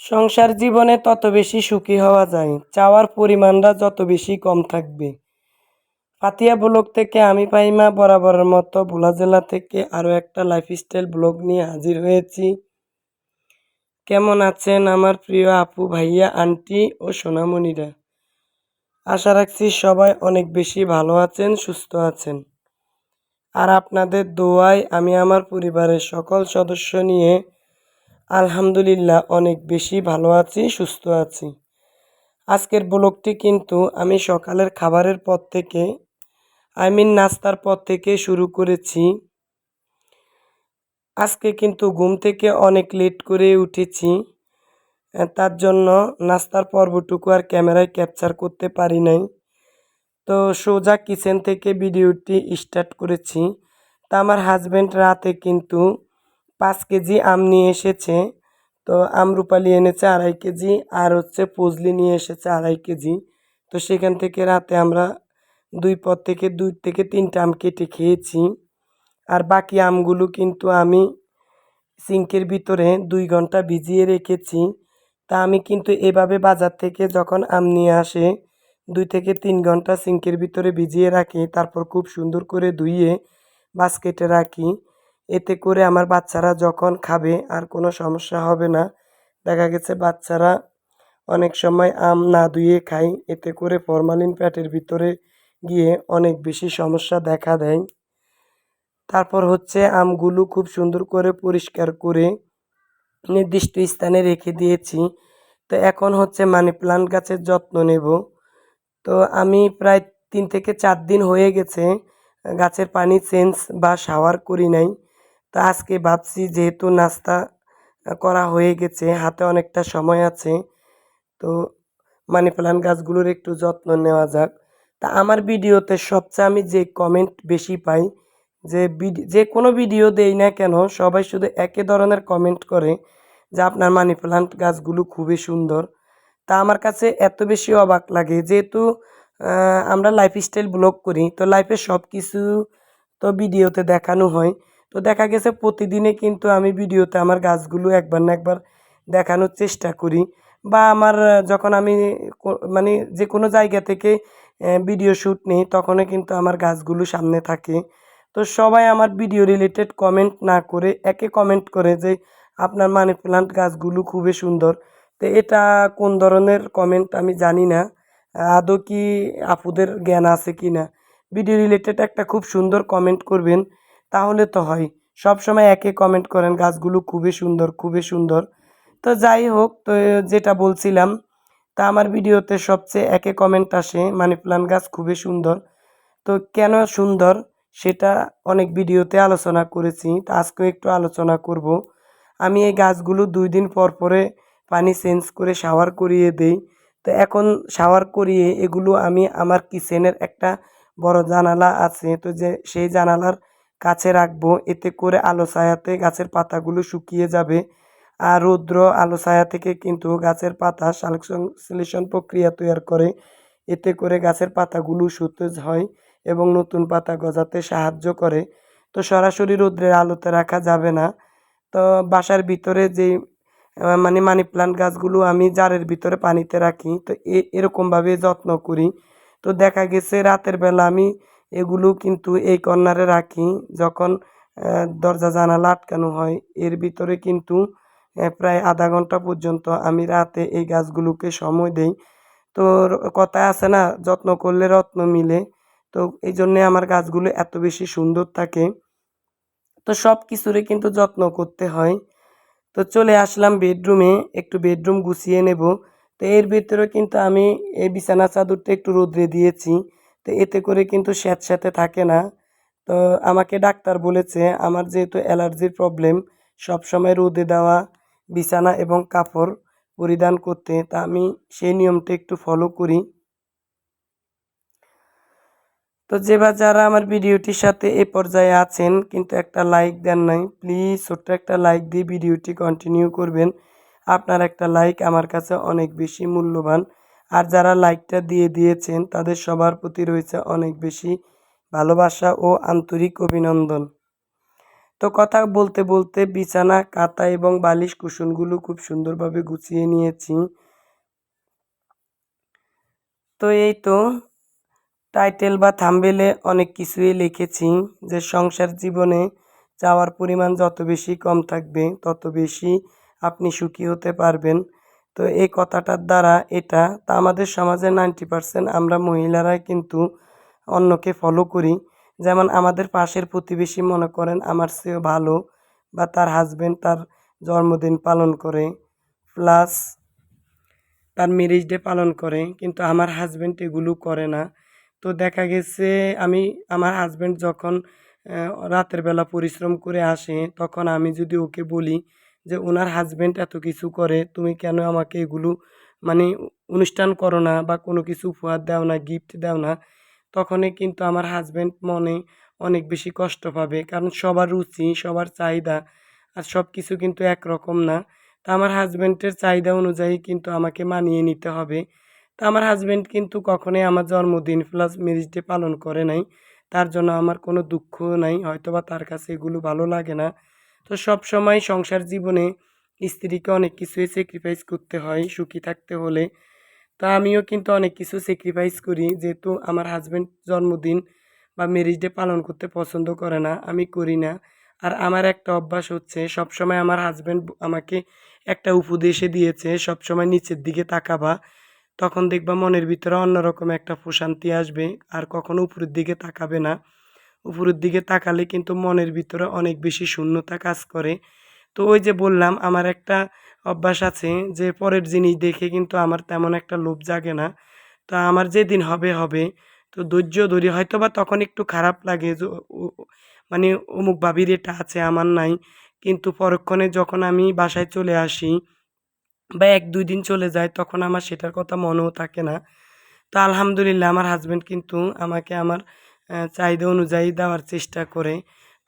সংসার জীবনে তত বেশি সুখী হওয়া যায়, চাওয়ার পরিমাণটা যত বেশি কম থাকবে। পাতিয়া ব্লগ থেকে আমি পাইমা বরাবরের মতো ভোলা জেলা থেকে আরও একটা লাইফস্টাইল ব্লগ নিয়ে হাজির হয়েছি। কেমন আছেন আমার প্রিয় আপু, ভাইয়া, আন্টি ও সোনামণিরা? আশা রাখছি সবাই অনেক বেশি ভালো আছেন, সুস্থ আছেন। আর আপনাদের দোয়ায় আমি আমার পরিবারের সকল সদস্য নিয়ে আলহামদুলিল্লাহ, অনেক বেশি ভালো আছি, সুস্থ আছি। আজকের ব্লগটি কিন্তু আমি সকালের খাবারের পর থেকে আই মিন নাস্তার পর থেকে শুরু করেছি। আজকে কিন্তু ঘুম থেকে অনেক লেট করে উঠেছি। তার জন্য নাস্তার পর্বটুকু আর ক্যামেরায় ক্যাপচার করতে পারি নাই। তো সোজা কিচেন থেকে ভিডিওটি স্টার্ট করেছি। তা আমার হাজব্যান্ড রাতে কিন্তু পাঁচ কেজি আম নিয়ে এসেছে। তো আমরুপালি এনেছে আড়াই কেজি, আর হচ্ছে পুজলি নিয়ে এসেছে আড়াই কেজি। তো সেখান থেকে রাতে আমরা দুই পর থেকে দুই থেকে তিনটা আম কেটে খেয়েছি। আর বাকি আমগুলো কিন্তু আমি সিঙ্কের ভিতরে দুই ঘণ্টা ভিজিয়ে রেখেছি। তা আমি কিন্তু এভাবে বাজার থেকে যখন আম নিয়ে আসে, দুই থেকে তিন ঘণ্টা সিঙ্কের ভিতরে ভিজিয়ে রাখি, তারপর খুব সুন্দর করে ধুইয়ে বাস্কেটে রাখি। এতে করে আমার বাচ্চারা যখন খাবে আর কোনো সমস্যা হবে না। দেখা গেছে বাচ্চারা অনেক সময় আম না ধুয়ে খায়। এতে করে ফরমালিন প্যাটের ভিতরে গিয়ে অনেক বেশি সমস্যা দেখা দেয়। তারপর হচ্ছে আমগুলো খুব সুন্দর করে পরিষ্কার করে নির্দিষ্ট স্থানে রেখে দিয়েছি। তো এখন হচ্ছে মানি প্লান্ট গাছের যত্ন নেব। তো আমি প্রায় তিন থেকে চার দিন হয়ে গেছে গাছের পানি চেঞ্জ বা শাওয়ার করি নাই। তো আজকে ভাবছি যেহেতু নাস্তা করা হয়ে গেছে, হাতে অনেকটা সময় আছে, তো মানি প্লান্ট গাছগুলোর একটু যত্ন নেওয়া যাক। তা আমার ভিডিওতে সবচেয়ে আমি যে কমেন্ট বেশি পাই, যে যে কোনো ভিডিও দেই না কেন, সবাই শুধু একই ধরনের কমেন্ট করে যে আপনার মানি প্লান্ট গাছগুলো খুবই সুন্দর। তা আমার কাছে এত বেশি অবাক লাগে, যেহেতু আমরা লাইফস্টাইল ব্লগ করি, তো লাইফের সব কিছু তো ভিডিওতে দেখানো হয়। তো দেখা গেছে প্রতিদিনে কিন্তু আমি ভিডিওতে আমার গাছগুলো একবার না একবার দেখানোর চেষ্টা করি বা আমার যখন আমি মানে যে কোনো জায়গা থেকে ভিডিও শ্যুট নিই তখনও কিন্তু আমার গাছগুলো সামনে থাকে। তো সবাই আমার ভিডিও রিলেটেড কমেন্ট না করে একে কমেন্ট করে যে আপনার মানি প্লান্ট গাছগুলো খুবই সুন্দর। তো এটা কোন ধরনের কমেন্ট আমি জানি না। আদৌ কি আপুদের জ্ঞান আছে কি না ভিডিও রিলেটেড একটা খুব সুন্দর কমেন্ট করবেন। তাহলে তো হয়। সব সময় একে কমেন্ট করেন, গাছগুলো খুবই সুন্দর খুবই সুন্দর। তো যাই হোক, তো যেটা বলছিলাম, তা আমার ভিডিওতে সবচেয়ে একে কমেন্ট আসে মানি প্লান্ট গাছ খুবই সুন্দর। তো কেন সুন্দর? সেটা অনেক ভিডিওতে আলোচনা করেছি, তো আজকেও একটু আলোচনা করব। আমি এই গাছগুলো দুই দিন পর পরে পানি চেঞ্জ করে শাওয়ার করিয়ে দেই। তো এখন শাওয়ার করিয়ে এগুলো আমি আমার কিচেনের একটা বড় জানালা আছে, তো যে সেই জানালার কাছে রাখব। এতে করে আলো ছায়াতে গাছের পাতাগুলো শুকিয়ে যাবে। আর রৌদ্র আলো ছায়া থেকে কিন্তু গাছের পাতা সংশ্লেষণ প্রক্রিয়া তৈরি করে। এতে করে গাছের পাতাগুলো সতেজ হয় এবং নতুন পাতা গজাতে সাহায্য করে। তো সরাসরি রৌদ্রের আলোতে রাখা যাবে না। তো বাসার ভিতরে যে মানে মানি প্লান্ট গাছগুলো আমি জারের ভিতরে পানিতে রাখি। তো এরকমভাবে যত্ন করি। তো দেখা গেছে রাতের বেলা আমি এগুলো কিন্তু এই কর্নারে রাখি, যখন দরজা জানালা আটকানো হয়। এর ভিতরে কিন্তু প্রায় আধা ঘণ্টা পর্যন্ত আমি রাতে এই গাছগুলোকে সময় দেই। তো কথায় আছে না, যত্ন করলে রত্ন মিলে। তো এই জন্যে আমার গাছগুলো এত বেশি সুন্দর থাকে। তো সব কিছুরে কিন্তু যত্ন করতে হয়। তো চলে আসলাম বেডরুমে একটু বেডরুম গুছিয়ে নেব। তো এর ভিতরে কিন্তু আমি এই বিছানা চাদরটা একটু রোদ্রে দিয়েছি। তো এতে করে কিন্তু স্যাঁতস্যাঁতে থাকে না। তো আমাকে ডাক্তার বলেছে, আমার যেহেতু অ্যালার্জির প্রবলেম, সবসময় রোদে দেওয়া, বিছানা এবং কাপড় পরিধান করতে, তা আমি সেই নিয়মটা একটু ফলো করি। তো যে বা যারা আমার ভিডিওটির সাথে এ পর্যায়ে আছেন, কিন্তু একটা লাইক দেন নাই প্লিজ ছোট্ট একটা লাইক দিয়ে ভিডিওটি কন্টিনিউ করবেন। আপনার একটা লাইক আমার কাছে অনেক বেশি মূল্যবান। আর যারা লাইকটা দিয়ে দিয়েছেন, তাদের সবার প্রতি রয়েছে অনেক বেশি ভালোবাসা ও আন্তরিক অভিনন্দন। তো কথা বলতে বলতে বিছানা, কাঁথা এবং বালিশ কুশনগুলো খুব সুন্দরভাবে গুছিয়ে নিয়েছি। তো এই তো টাইটেল বা থাম্বেলে অনেক কিছুই লিখেছি যে সংসার জীবনে চাওয়ার পরিমাণ যত বেশি কম থাকবে, তত বেশি আপনি সুখী হতে পারবেন। তো এই কথাটার দ্বারা এটা, তা আমাদের সমাজে নাইনটি পার্সেন্ট আমরা মহিলারাই কিন্তু অন্যকে ফলো করি। যেমন আমাদের পাশের প্রতিবেশী মনে করেন, আমার চেয়েও ভালো বা তার হাজবেন্ড তার জন্মদিন পালন করে প্লাস তার ম্যারেজ ডে পালন করে, কিন্তু আমার হাজবেন্ড এগুলো করে না। তো দেখা গেছে আমি, আমার হাজবেন্ড যখন রাতের বেলা পরিশ্রম করে আসে, তখন আমি যদি ওকে বলি যে ওনার হাজব্যান্ড এত কিছু করে, তুমি কেন আমাকে এগুলো মানে অনুষ্ঠান করো না বা কোনো কিছু উপহার দাও না গিফট দাও না? তখনই কিন্তু আমার হাজব্যান্ড মনে অনেক বেশি কষ্ট পাবে। কারণ সবার রুচি, সবার চাহিদা আর সব কিছু কিন্তু একরকম না। তা আমার হাজব্যান্ডের চাহিদা অনুযায়ী কিন্তু আমাকে মানিয়ে নিতে হবে। তা আমার হাজব্যান্ড কিন্তু কখনোই আমার জন্মদিন প্লাস ম্যারেজ ডে পালন করে নাই। তার জন্য আমার কোনো দুঃখ নাই। হয়তো বা তার কাছে এগুলো ভালো লাগে না। তো সব সময় সংসার জীবনে স্ত্রীকে অনেক কিছুই স্যাক্রিফাইস করতে হয়, সুখী থাকতে হলে। তা আমিও কিন্তু অনেক কিছু স্যাক্রিফাইস করি, যেহেতু আমার হাজব্যান্ড জন্মদিন বা ম্যারেজ ডে পালন করতে পছন্দ করে না, আমি করি না। আর আমার একটা অভ্যাস হচ্ছে সবসময় আমার হাজব্যান্ড আমাকে একটা উপদেশে দিয়েছে সবসময় নিচের দিকে তাকাবা। তখন দেখবা মনের ভিতরে অন্যরকম একটা প্রশান্তি আসবে, আর কখনো উপরের দিকে তাকাবে না। উপরের দিকে তাকালে কিন্তু মনের ভিতরে অনেক বেশি শূন্যতা কাজ করে। তো ওই যে বললাম, আমার একটা অভ্যাস আছে যে পরের জিনিস দেখে কিন্তু আমার তেমন একটা লোভ জাগে না। তো আমার যেদিন হবে হবে। তো ধৈর্য ধরি হয়তো বা তখন একটু খারাপ লাগে মানে অমুক ভাবির এটা আছে, আমার নাই। কিন্তু পরক্ষণে যখন আমি বাসায় চলে আসি বা এক, দুই দিন চলে যায়, তখন আমার সেটার কথা মনেও থাকে না। তো আলহামদুলিল্লাহ, আমার হাজব্যান্ড কিন্তু আমাকে আমার চাহিদা অনুযায়ী দেওয়ার চেষ্টা করে।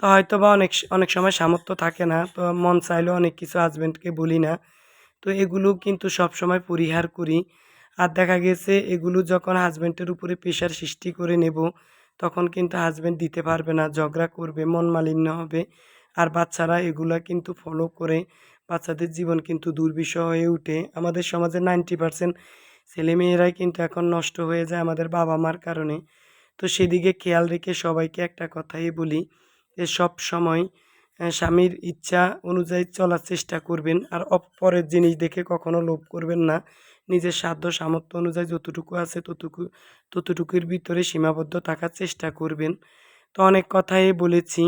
তো হয়তো বা অনেক অনেক সময় সামর্থ্য থাকে না, তো মন চাইলেও অনেক কিছু হাজব্যান্ডকে বলি না। তো এগুলো কিন্তু সব সময় পরিহার করি। আর দেখা গেছে এগুলো যখন হাজব্যান্ডের উপরে প্রেশার সৃষ্টি করে নেব, তখন কিন্তু হাজব্যান্ড দিতে পারবে না, ঝগড়া করবে, মন মালিন্য হবে। আর বাচ্চারা এগুলা কিন্তু ফলো করে। বাচ্চাদের জীবন কিন্তু দুর্বিষহ হয়ে ওঠে আমাদের সমাজে নাইনটি পার্সেন্ট ছেলেমেয়েরাই কিন্তু এখন নষ্ট হয়ে যায় আমাদের বাবা মার কারণে। তো সেদিকে খেয়াল রেখে সবাইকে একটা কথাই বলি যে সব সময় স্বামীর ইচ্ছা অনুযায়ী চলার চেষ্টা করবেন আর অপরের জিনিস দেখে কখনো লোভ করবেন না। নিজের সাধ্য সামর্থ্য অনুযায়ী যতটুকু আছে ততটুকু, ততটুকুর ভিতরে সীমাবদ্ধ থাকার চেষ্টা করবেন। তো অনেক কথাই বলেছি।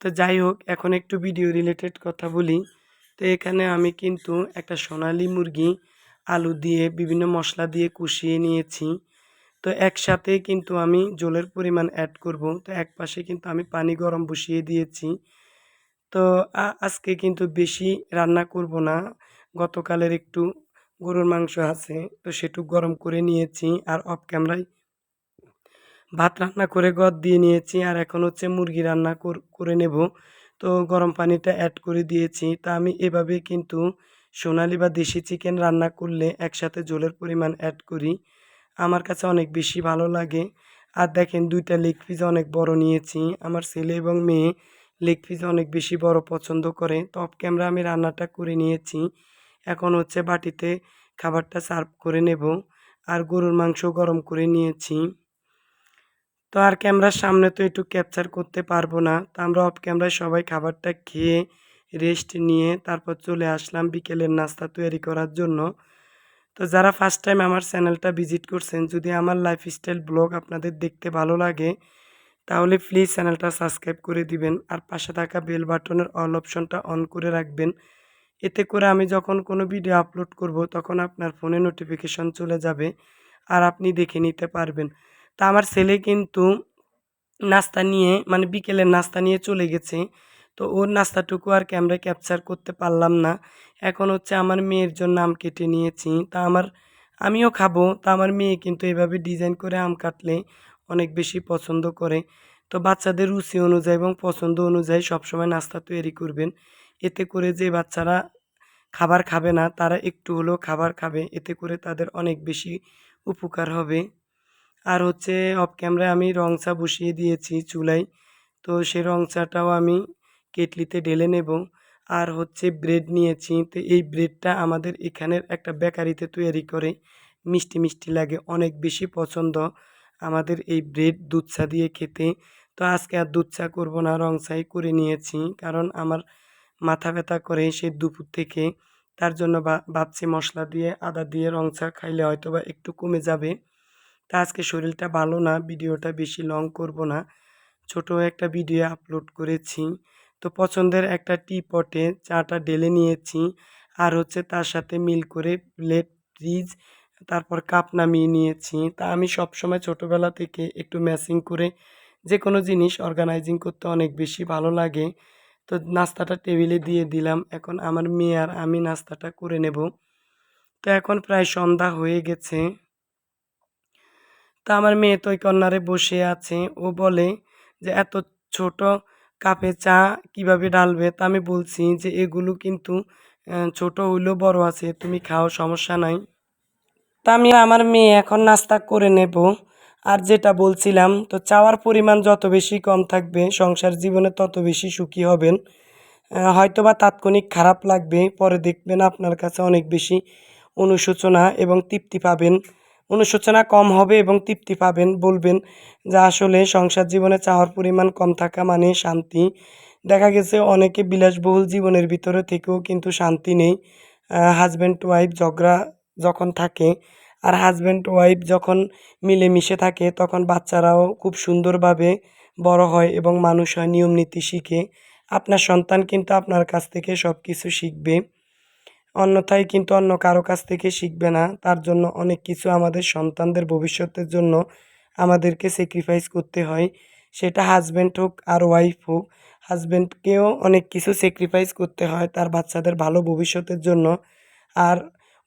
তো যাই হোক, এখন একটু ভিডিও রিলেটেড কথা বলি। তো এখানে আমি কিন্তু একটা সোনালি মুরগি, আলু দিয়ে বিভিন্ন মশলা দিয়ে কষিয়ে নিয়েছি। তো একসাথে কিন্তু আমি জলের পরিমাণ অ্যাড করব। তো এক পাশে কিন্তু আমি পানি গরম বসিয়ে দিয়েছি। তো আজকে কিন্তু বেশি রান্না করব না। গতকালের একটু গরুর মাংস আছে, তো সেটুক গরম করে নিয়েছি আর অফ ক্যামেরায় ভাত রান্না করে গদ দিয়ে নিয়েছি আর এখন হচ্ছে মুরগি রান্না কর- নেব। তো গরম পানিটা অ্যাড করে দিয়েছি। তা আমি এভাবে কিন্তু সোনালি বা দেশি চিকেন রান্না করলে একসাথে ঝোলের পরিমাণ অ্যাড করি। আমার কাছে অনেক বেশি ভালো লাগে। আর দেখেন দুইটা লেগ পিস অনেক বড় নিয়েছি। আমার ছেলে এবং মেয়ে লেগ পিস অনেক বেশি বড় পছন্দ করে। তো অফ ক্যামেরা আমি রান্নাটা করে নিয়েছি। এখন হচ্ছে বাটিতে খাবারটা সার্ভ করে নেব। আর গরুর মাংস গরম করে নিয়েছি। তো আর ক্যামেরার সামনে তো একটু ক্যাপচার করতে পারব না। তো আমরা অফ ক্যামেরায় সবাই খাবারটা খেয়ে রেস্ট নিয়ে তারপর চলে আসলাম বিকেলের নাস্তা তৈরি করার জন্য। তো যারা ফার্স্ট টাইম আমার চ্যানেলটা ভিজিট করছেন, যদি আমার লাইফস্টাইল ব্লগ আপনাদের দেখতে ভালো লাগে, তাহলে প্লিজ চ্যানেলটা সাবস্ক্রাইব করে দিবেন আর পাশে থাকা বেল বাটনের অল অপশনটা অন করে রাখবেন। এতে করে আমি যখন কোনো ভিডিও আপলোড করব, তখন আপনার ফোনে নোটিফিকেশন চলে যাবে আর আপনি দেখে নিতে পারবেন। তা আমার ছেলে কিন্তু নাস্তা নিয়ে মানে বিকেলের নাস্তা নিয়ে চলে গেছে। তো ওর নাস্তাটুকু আর ক্যামেরায় ক্যাপচার করতে পারলাম না। এখন হচ্ছে আমার মেয়ের জন্য আম কেটে নিয়েছি। তা আমার, আমিও খাব। তা আমার মেয়ে কিন্তু এভাবে ডিজাইন করে আম কাটলে অনেক বেশি পছন্দ করে। তো বাচ্চাদের রুচি অনুযায়ী এবং পছন্দ অনুযায়ী সবসময় নাস্তা তৈরি করবেন। এতে করে যে বাচ্চারা খাবার খাবে না, তারা একটু হলেও খাবার খাবে। এতে করে তাদের অনেক বেশি উপকার হবে। আর হচ্ছে অফ ক্যামেরায় আমি রং চা বসিয়ে দিয়েছি চুলায়। তো সেই রং চাটাও আমি কেটলিতে ঢেলে নেব। আর হচ্ছে ব্রেড নিয়েছি। তো এই ব্রেডটা আমাদের এখানের একটা বেকারিতে তৈরি করে। মিষ্টি মিষ্টি লাগে, অনেক বেশি পছন্দ আমাদের এই ব্রেড দুধ চা দিয়ে খেতে। তো আজকে আর দুধ চা করব না, রং চাই করে নিয়েছি। কারণ আমার মাথা ব্যথা করে সে দুপুর থেকে। তার জন্য ভাবছি মশলা দিয়ে, আদা দিয়ে রং চা খাইলে হয়তো বা একটু কমে যাবে। তা আজকে শরীরটা ভালো না, ভিডিওটা বেশি লং করব না। ছোট একটা ভিডিও আপলোড করেছি। তো পছন্দের একটা টি পটে চাটা ঢেলে নিয়েছি আর হচ্ছে তার সাথে মিল করে প্লেট ফ্রিজ তারপর কাপ নামিয়ে নিয়েছি। তা আমি সবসময় ছোটোবেলা থেকে একটু ম্যাচিং করে যে কোনো জিনিস অর্গানাইজিং করতে অনেক বেশি ভালো লাগে। তো নাস্তাটা টেবিলে দিয়ে দিলাম। এখন আমার মেয়ে আর আমি নাস্তাটা করে নেব। তো এখন প্রায় সন্ধ্যা হয়ে গেছে। তা আমার মেয়ে তো ওই কর্নারে বসে আছে। ও বলে যে, এত ছোট কাপে চা কীভাবে ডালবে তা আমি বলছি যে এগুলো কিন্তু ছোট হইলেও বড় আছে, তুমি খাও, সমস্যা নাই। তা আমি আমার মেয়ে এখন নাস্তা করে নেব। আর যেটা বলছিলাম, তো চাওয়ার পরিমাণ যত বেশি কম থাকবে, সংসার জীবনে তত বেশি সুখী হবেন। হয়তোবা তাৎক্ষণিক খারাপ লাগবে, পরে দেখবেন আপনার কাছে অনেক বেশি অনুশোচনা এবং তৃপ্তি পাবেন। অনুশোচনা কম হবে এবং তৃপ্তি পাবেন, বলবেন যে আসলে সংসার জীবনে চাওয়ার পরিমাণ কম থাকা মানে শান্তি। দেখা গেছে অনেকে বিলাসবহুল জীবনের ভিতরে থেকেও কিন্তু শান্তি নেই। হাজব্যান্ড ওয়াইফ ঝগড়া যখন থাকে আর হাজব্যান্ড ওয়াইফ যখন মিলেমিশে থাকে তখন বাচ্চারাও খুব সুন্দরভাবে বড় হয় এবং মানুষ হয় নিয়ম নীতি শিখে। আপনার সন্তান কিন্তু আপনার কাছ থেকে সব কিছু শিখবে। অন্যথায় কিন্তু অন্য কারও কাছ থেকে শিখবে না। তার জন্য অনেক কিছু আমাদের সন্তানদের ভবিষ্যতের জন্য আমাদেরকে স্যাক্রিফাইস করতে হয়। সেটা হাজব্যান্ড হোক আর ওয়াইফ হোক হাজব্যান্ডকেও অনেক কিছু স্যাক্রিফাইস করতে হয় তার বাচ্চাদের ভালো ভবিষ্যতের জন্য। আর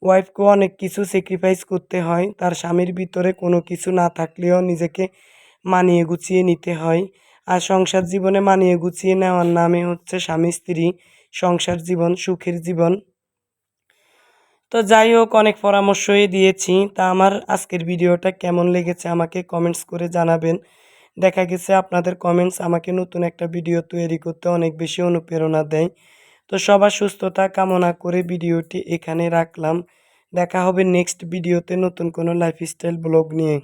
ওয়াইফকেও অনেক কিছু স্যাক্রিফাইস করতে হয়, তার স্বামীর ভিতরে কোনো কিছু না থাকলেও নিজেকে মানিয়ে গুছিয়ে নিতে হয়। আর সংসার জীবনে মানিয়ে গুছিয়ে নেওয়ার নামে হচ্ছে স্বামী স্ত্রী সংসার জীবন, সুখের জীবন। তো যাই হোক, অনেক পরামর্শই দিয়েছি। তা আমার আজকের ভিডিওটা কেমন লেগেছে আমাকে কমেন্টস করে জানাবেন। দেখা গেছে আপনাদের কমেন্টস আমাকে নতুন একটা ভিডিও তৈরি করতে অনেক বেশি অনুপ্রেরণা দেয়। তো সবার সুস্থতা কামনা করে ভিডিওটি এখানে রাখলাম। দেখা হবে নেক্সট ভিডিওতে নতুন কোনো লাইফস্টাইল ব্লগ নিয়ে।